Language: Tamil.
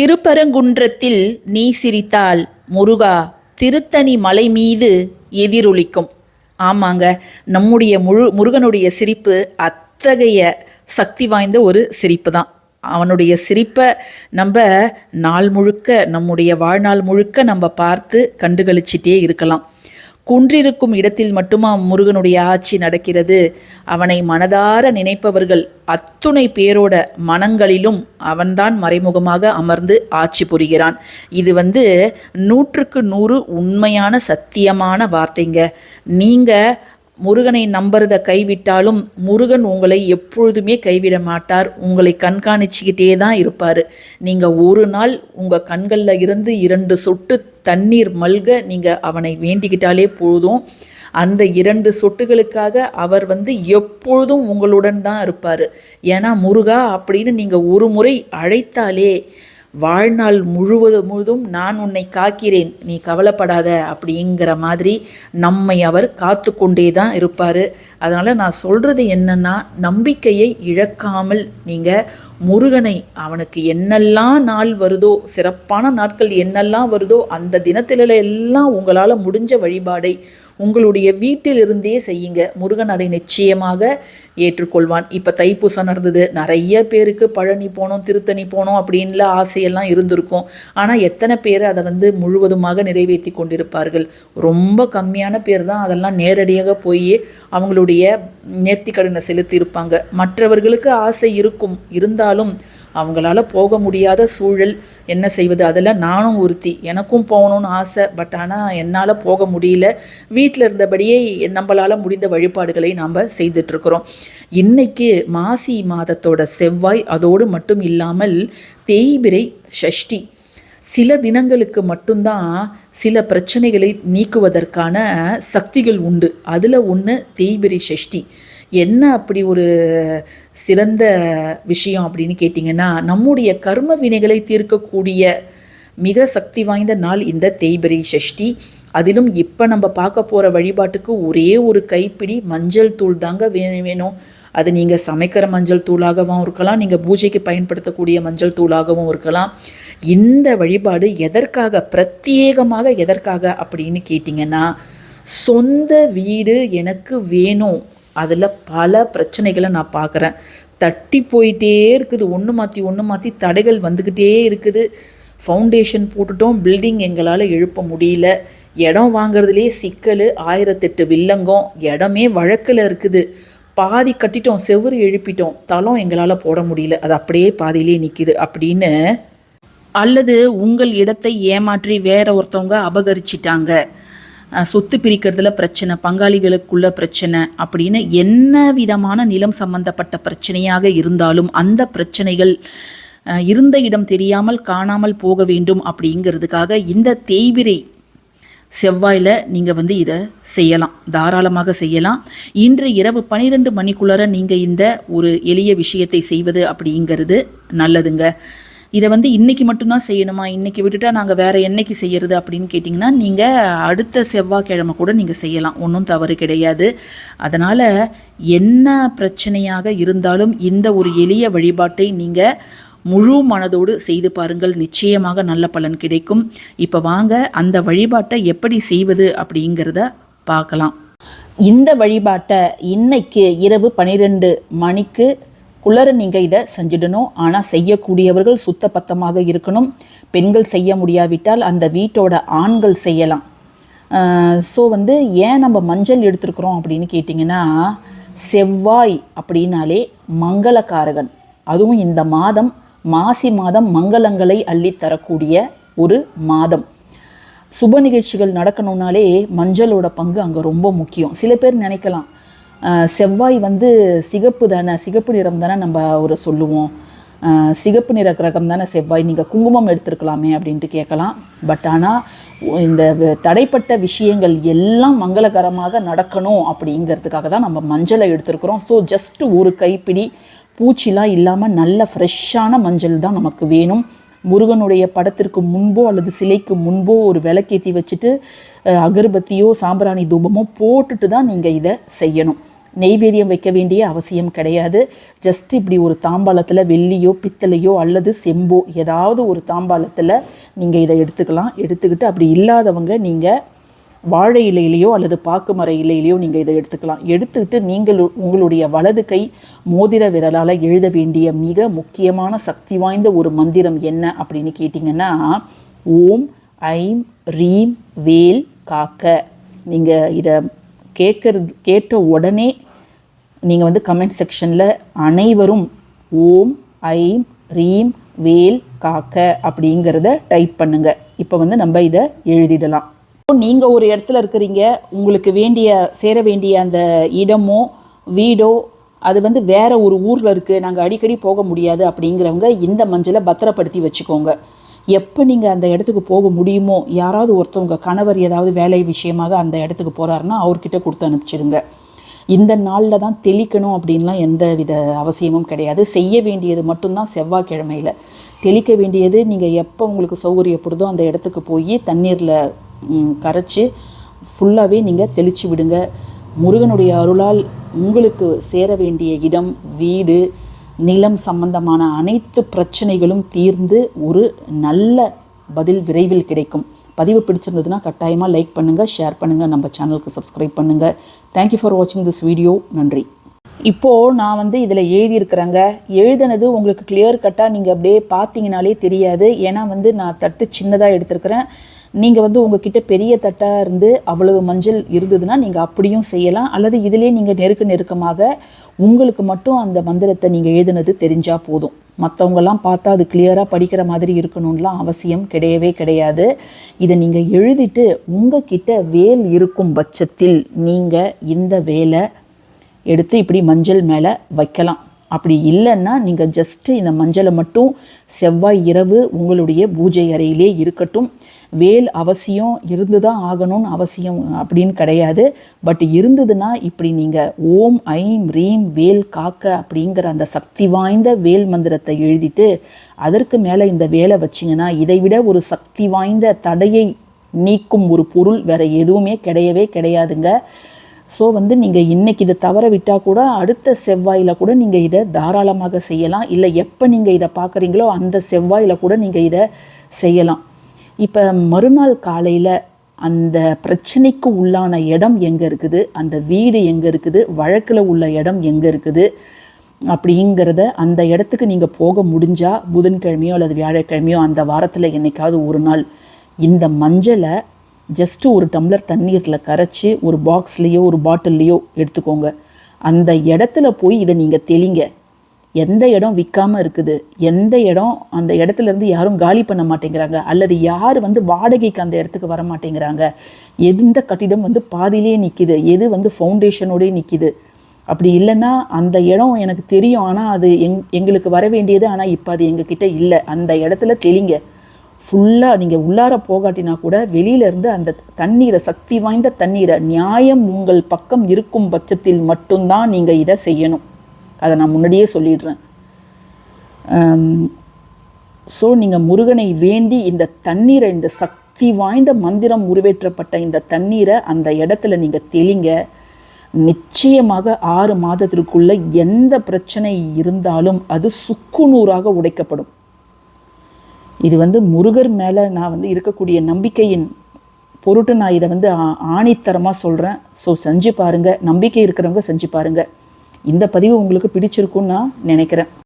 திருப்பரங்குன்றத்தில் நீ சிரித்தால் முருகா திருத்தணி மலை மீது எதிரொலிக்கும். ஆமாங்க நம்முடைய முழு முருகனுடைய சிரிப்பு அத்தகைய சக்தி வாய்ந்த ஒரு சிரிப்பு தான் அவனுடைய சிரிப்பை நம்ம நாள் முழுக்க நம்முடைய வாழ்நாள் முழுக்க நம்ம பார்த்து கண்டுகளிச்சிட்டே இருக்கலாம். குன்றிருக்கும் இடத்தில் மட்டுமா முருகனுடைய ஆட்சி நடக்கிறது? அவனை மனதார நினைப்பவர்கள் அத்துணை பேரோட மனங்களிலும் அவன்தான் மறைமுகமாக அமர்ந்து ஆட்சி புரிகிறான். இது வந்து நூற்றுக்கு நூறு உண்மையான சத்தியமான வார்த்தைங்க. நீங்கள் முருகனை நம்புறத கைவிட்டாலும் முருகன் உங்களை எப்பொழுதுமே கைவிட மாட்டார். உங்களை கண்காணிச்சுக்கிட்டே தான் இருப்பார். நீங்கள் ஒரு நாள் உங்கள் கண்களில் இருந்து இரண்டு சொட்டு தண்ணீர் மல்க நீங்கள் அவனை வேண்டிக்கிட்டாலே போதும். அந்த இரண்டு சொட்டுகளுக்காக அவர் வந்து எப்பொழுதும் உங்களுடன் தான் இருப்பார். ஏன்னா முருகா அப்படின்னு நீங்கள் ஒரு முறை அழைத்தாலே வாழ்நாள் முழுவதும் முழுதும் நான் உன்னை காக்கிறேன். நீ கவலைப்படாத அப்படிங்கிற மாதிரி நம்மை அவர் காத்து கொண்டே தான் இருப்பார். அதனால் நான் சொல்கிறது என்னென்னா நம்பிக்கையை இழக்காமல் நீங்கள் முருகனை அவனுக்கு என்னெல்லாம் நாள் வருதோ சிறப்பான நாட்கள் என்னெல்லாம் வருதோ அந்த தினத்தில எல்லாம் உங்களால் முடிஞ்ச வழிபாடை உங்களுடைய வீட்டிலிருந்தே செய்யுங்க. முருகன் அதை நிச்சயமாக ஏற்றுக்கொள்வான். இப்போ தைப்பூசம் நடந்தது. நிறைய பேருக்கு பழனி போனோம் திருத்தணி போனோம் அப்படின்லாம் ஆசையெல்லாம் இருந்திருக்கும். ஆனால் எத்தனை பேர் அதை வந்து முழுவதுமாக நிறைவேற்றி கொண்டிருப்பார்கள்? ரொம்ப கம்மியான பேர் தான் அதெல்லாம் நேரடியாக போய் அவங்களுடைய நேர்த்திக்கடனை செலுத்தி இருப்பாங்க மற்றவர்களுக்கு ஆசை இருக்கும். இருந்தாலும் அவங்களால போக முடியாத சூழல் என்ன செய்வது? அதெல்லாம் நானும் ஒருத்தி எனக்கும் போகணும்னு ஆசை. பட் ஆனால் என்னால் போக முடியல. வீட்டில் இருந்தபடியே நம்மளால் முடிந்த வழிபாடுகளை நாம் செய்துட்ருக்குறோம். இன்னைக்கு மாசி மாதத்தோட செவ்வாய் அதோடு மட்டும் இல்லாமல் தேய்பிரை ஷஷ்டி. சில தினங்களுக்கு மட்டும்தான் சில பிரச்சனைகளை நீக்குவதற்கான சக்திகள் உண்டு. அதில் ஒன்று தேய்பிரை ஷஷ்டி. என்ன அப்படி ஒரு சிறந்த விஷயம் அப்படின்னு கேட்டிங்கன்னா நம்முடைய கர்ம வினைகளை தீர்க்கக்கூடிய மிக சக்தி வாய்ந்த நாள் இந்த தேய்பிரை சஷ்டி அதிலும் இப்போ நம்ம பார்க்க போகிற வழிபாட்டுக்கு ஒரே ஒரு கைப்பிடி மஞ்சள் தூள் தாங்க வே வேணும். அது நீங்கள் சமைக்கிற மஞ்சள் தூளாகவும் இருக்கலாம் நீங்கள் பூஜைக்கு பயன்படுத்தக்கூடிய மஞ்சள் தூளாகவும் இருக்கலாம். இந்த வழிபாடு எதற்காக பிரத்யேகமாக எதற்காக அப்படின்னு கேட்டிங்கன்னா சொந்த வீடு எனக்கு வேணும். அதில் பல பிரச்சனைகளை நான் பார்க்குறேன். தட்டி போயிட்டே இருக்குது. ஒன்று மாற்றி ஒன்று மாற்றி தடைகள் வந்துக்கிட்டே இருக்குது. ஃபவுண்டேஷன் போட்டுட்டோம். பில்டிங் எங்களால் எழுப்ப முடியல. இடம் வாங்குறதுலேயே சிக்கல். ஆயிரத்தெட்டு வில்லங்கம். இடமே வழக்கில் இருக்குது. பாதி கட்டிட்டோம். செவ்வறு எழுப்பிட்டோம். தளம் எங்களால் போட முடியல. அது அப்படியே பாதியிலே நிற்கிது அப்படின்னு அல்லது உங்கள் இடத்தை ஏமாற்றி வேற ஒருத்தவங்க அபகரிச்சிட்டாங்க. சொத்து பிரிக்கிறதுல பிரச்சனை பங்காளிகளுக்குள்ள பிரச்சனை அப்படின்னு என்ன விதமான நிலம் சம்பந்தப்பட்ட பிரச்சனையாக இருந்தாலும் அந்த பிரச்சனைகள் இருந்த இடம் தெரியாமல் காணாமல் போக வேண்டும் அப்படிங்கிறதுக்காக இந்த தேய்பிரை செவ்வாயில் நீங்கள் வந்து இதை செய்யலாம் தாராளமாக செய்யலாம். இன்று இரவு பன்னிரெண்டு மணிக்குள்ளார நீங்கள் இந்த ஒரு எளிய விஷயத்தை செய்வது அப்படிங்கிறது நல்லதுங்க. இதை வந்து இன்னைக்கு மட்டும்தான் செய்யணுமா? இன்னைக்கு விட்டுட்டா நாங்கள் வேற என்னைக்கு செய்யறது அப்படின்னு கேட்டிங்கன்னா நீங்கள் அடுத்த செவ்வாய்க்கிழமை கூட நீங்கள் செய்யலாம். ஒன்றும் தவறு கிடையாது. அதனால் என்ன பிரச்சனையாக இருந்தாலும் இந்த ஒரு எளிய வழிபாட்டை நீங்கள் முழு மனதோடு செய்து பாருங்கள். நிச்சயமாக நல்ல பலன் கிடைக்கும். இப்போ வாங்க அந்த வழிபாட்டை எப்படி செய்வது அப்படிங்கிறத பார்க்கலாம். இந்த வழிபாட்டை இன்னைக்கு இரவு பன்னிரெண்டு மணிக்கு குள்ளர நீங்கள் இதை செஞ்சிடணும். ஆனால் செய்யக்கூடியவர்கள் சுத்த பத்தமாக இருக்கணும். பெண்கள் செய்ய முடியாவிட்டால் அந்த வீட்டோட ஆண்கள் செய்யலாம். ஸோ வந்து ஏன் நம்ம மஞ்சள் எடுத்துருக்குறோம் அப்படின்னு கேட்டிங்கன்னா செவ்வாய் அப்படின்னாலே மங்களக்காரகன். அதுவும் இந்த மாதம் மாசி மாதம் மங்களங்களை அள்ளி தரக்கூடிய ஒரு மாதம். சுப நிகழ்ச்சிகள் நடக்கணும்னாலே மஞ்சளோட பங்கு அங்கே ரொம்ப முக்கியம். சில பேர் நினைக்கலாம் செவ்வாய் வந்து சிகப்பு தானே சிகப்பு நிறம் தானே நம்ம ஒரு சொல்லுவோம். சிகப்பு நிற கிரகம் தானே செவ்வாய் நீங்கள் குங்குமம் எடுத்துருக்கலாமே அப்படின்ட்டு கேட்கலாம். பட் ஆனால் இந்த தடைப்பட்ட விஷயங்கள் எல்லாம் மங்களகரமாக நடக்கணும் அப்படிங்கிறதுக்காக தான் நம்ம மஞ்சளை எடுத்துருக்குறோம். ஸோ ஜஸ்ட் ஒரு கைப்பிடி பூச்சிலாம் இல்லாமல் நல்ல ஃப்ரெஷ்ஷான மஞ்சள் தான் நமக்கு வேணும். முருகனுடைய படத்திற்கு முன்போ அல்லது சிலைக்கு முன்போ ஒரு விளக்கேற்றி வச்சுட்டு அகர்பத்தியோ சாம்பிராணி தூபமோ போட்டுட்டு தான் நீங்கள் இதை செய்யணும். நெய்வேதியம் வைக்க வேண்டிய அவசியம் கிடையாது. ஜஸ்ட் இப்படி ஒரு தாம்பாளத்தில் வெள்ளியோ பித்தளையோ அல்லது செம்போ ஏதாவது ஒரு தாம்பாளத்தில் நீங்கள் இதை எடுத்துக்கலாம். எடுத்துக்கிட்டு அப்படி இல்லாதவங்க நீங்கள் வாழை இலையிலையோ அல்லது பாக்கு மர இலையிலையோ நீங்கள் இதை எடுத்துக்கலாம். எடுத்துக்கிட்டு நீங்கள் உங்களுடைய வலது கை மோதிர விரலால் எழுத வேண்டிய மிக முக்கியமான சக்தி வாய்ந்த ஒரு மந்திரம் என்ன அப்படின்னு கேட்டிங்கன்னா ஓம் ஐம் ரீம் வேல் காக்க. நீங்கள் இதை கேட்கறது கேட்ட உடனே நீங்கள் வந்து கமெண்ட் செக்ஷனில் அனைவரும் ஓம் ஐம் ரீம் வேல் காக்க அப்படிங்கிறத டைப் பண்ணுங்கள் இப்போ வந்து நம்ம இதை எழுதிடலாம். நீங்கள் ஒரு இடத்துல இருக்கிறீங்க உங்களுக்கு வேண்டிய சேர வேண்டிய அந்த இடமோ வீடோ அது வந்து வேற ஒரு ஊரில் இருக்குது நாங்கள் அடிக்கடி போக முடியாது அப்படிங்கிறவங்க இந்த மஞ்சளை பத்திரப்படுத்தி வச்சுக்கோங்க. எப்போ நீங்கள் அந்த இடத்துக்கு போக முடியுமோ யாராவது ஒருத்தவங்க கணவர் ஏதாவது வேலை விஷயமாக அந்த இடத்துக்கு போகிறாருன்னா அவர்கிட்ட கொடுத்து அனுப்பிச்சிடுங்க. இந்த நாளில் தான் தெளிக்கணும் அப்படின்லாம் எந்த வித அவசியமும் கிடையாது. செய்ய வேண்டியது மட்டும்தான் செவ்வாய்க்கிழமையில். தெளிக்க வேண்டியது நீங்கள் எப்போ உங்களுக்கு சௌகரியப்படுதோ அந்த இடத்துக்கு போய் தண்ணீரில் கரைச்சி ஃபுல்லாகவே நீங்கள் தெளித்து விடுங்க. முருகனுடைய அருளால் உங்களுக்கு சேர வேண்டிய இடம் வீடு நிலம் சம்பந்தமான அனைத்து பிரச்சனைகளும் தீர்ந்து ஒரு நல்ல பதில் விரைவில் கிடைக்கும். பதிவு பிடிச்சிருந்ததுன்னா கட்டாயமாக லைக் பண்ணுங்கள் ஷேர் பண்ணுங்கள் நம்ம சேனலுக்கு சப்ஸ்கிரைப் பண்ணுங்கள் தேங்க்யூ ஃபார் வாட்சிங் திஸ் வீடியோ நன்றி. இப்போது நான் வந்து இதில் எழுதியிருக்கிறேங்க. எழுதுனது உங்களுக்கு கிளியர் கட்டாக நீங்கள் அப்படியே பார்த்தீங்கனாலே தெரியாது. ஏன்னா வந்து நான் தட்டு சின்னதாக எடுத்திருக்கிறேன். நீங்கள் வந்து உங்ககிட்ட பெரிய தட்டாக இருந்து அவ்வளவு மஞ்சள் இருந்ததுன்னா நீங்கள் அப்படியும் செய்யலாம். அல்லது இதிலே நீங்கள் நெருக்க நெருக்கமாக உங்களுக்கு மட்டும் அந்த மந்திரத்தை நீங்கள் எழுதுனது தெரிஞ்சால் போதும். மற்றவங்கெல்லாம் பார்த்தா அது கிளியராக படிக்கிற மாதிரி இருக்கணும்லாம் அவசியம் கிடையவே கிடையாது. இதை நீங்கள் எழுதிட்டு உங்ககிட்ட வேல் இருக்கும் பட்சத்தில் நீங்கள் இந்த வேலை எடுத்து இப்படி மஞ்சள் மேலே வைக்கலாம். அப்படி இல்லைன்னா நீங்கள் ஜஸ்ட்டு இந்த மஞ்சளை மட்டும் செவ்வாய் இரவு உங்களுடைய பூஜை அறையிலே இருக்கட்டும். வேல் அவசியம் இருந்து தான் ஆகணும்னு அவசியம் அப்படின்னு கிடையாது. பட் இருந்ததுன்னா இப்படி நீங்கள் ஓம் ஐம் ரீம் வேல் காக்க அப்படிங்கிற அந்த சக்தி வாய்ந்த வேல் மந்திரத்தை எழுதிட்டு அதற்கு மேலே இந்த வேலை வச்சிங்கன்னா இதை விட ஒரு சக்தி வாய்ந்த தடையை நீக்கும் ஒரு பொருள் வேற எதுவுமே கிடையவே கிடையாதுங்க. ஸோ வந்து நீங்கள் இன்றைக்கி இதை தவற விட்டால் கூட அடுத்த செவ்வாயில் கூட நீங்கள் இதை தாராளமாக செய்யலாம். இல்லை எப்போ நீங்கள் இதை பார்க்குறீங்களோ அந்த செவ்வாயில் கூட நீங்கள் இதை செய்யலாம். இப்போ மறுநாள் காலையில் அந்த பிரச்சனைக்கு உள்ளான இடம் எங்கே இருக்குது? அந்த வீடு எங்கே இருக்குது? வழக்கில் உள்ள இடம் எங்கே இருக்குது? அப்படிங்கிறத அந்த இடத்துக்கு நீங்கள் போக முடிஞ்சால் புதன்கிழமையோ அல்லது வியாழக்கிழமையோ அந்த வாரத்தில் என்னைக்காவது ஒரு நாள் இந்த மஞ்சளை ஜஸ்ட்டு ஒரு டம்ளர் தண்ணீரில் கரைச்சி ஒரு பாக்ஸ்லேயோ ஒரு பாட்டில்லையோ எடுத்துக்கோங்க. அந்த இடத்துல போய் இதை நீங்கள் தெளிங்க. எந்த இடம் விற்காமல் இருக்குது? எந்த இடம் அந்த இடத்துல இருந்து யாரும் காலி பண்ண மாட்டேங்கிறாங்க? அல்லது யார் வந்து வாடகைக்கு அந்த இடத்துக்கு வர மாட்டேங்கிறாங்க? எந்த கட்டிடம் வந்து பாதியிலே நிற்கிது எது வந்து ஃபவுண்டேஷனோடய நிற்கிது அப்படி இல்லைன்னா அந்த இடம் எனக்கு தெரியும். ஆனால் அது எங் எங்களுக்கு வர வேண்டியது ஆனால் இப்போ அது எங்ககிட்ட இல்லை. அந்த இடத்துல தெளிங்க. ஃபுல்லாக நீங்கள் உள்ளார போகாட்டினா கூட வெளியிலேருந்து அந்த தண்ணீரை சக்தி வாய்ந்த தண்ணீரை நியாயம் உங்கள் பக்கம் இருக்கும் பட்சத்தில் மட்டும்தான் நீங்கள் இதை செய்யணும். அதை நான் முன்னாடியே சொல்லிடுறேன். ஸோ நீங்கள் முருகனை வேண்டி இந்த தண்ணீரை இந்த சக்தி வாய்ந்த மந்திரம் உருவேற்றப்பட்ட இந்த தண்ணீரை அந்த இடத்துல நீங்கள் தெளிங்க. நிச்சயமாக ஆறு மாதத்திற்குள்ள எந்த பிரச்சனை இருந்தாலும் அது சுக்குநூறாக உடைக்கப்படும். இது வந்து முருகர் மேலே நான் வந்து இருக்கக்கூடிய நம்பிக்கையின் பொருட்டு நான் இதை வந்து ஆணித்தரமாக சொல்கிறேன் ஸோ செஞ்சு பாருங்கள் நம்பிக்கை இருக்கிறவங்க செஞ்சு பாருங்கள் இந்த பதிவு உங்களுக்கு பிடிச்சிருக்குன்னு நான் நினைக்கிறேன்.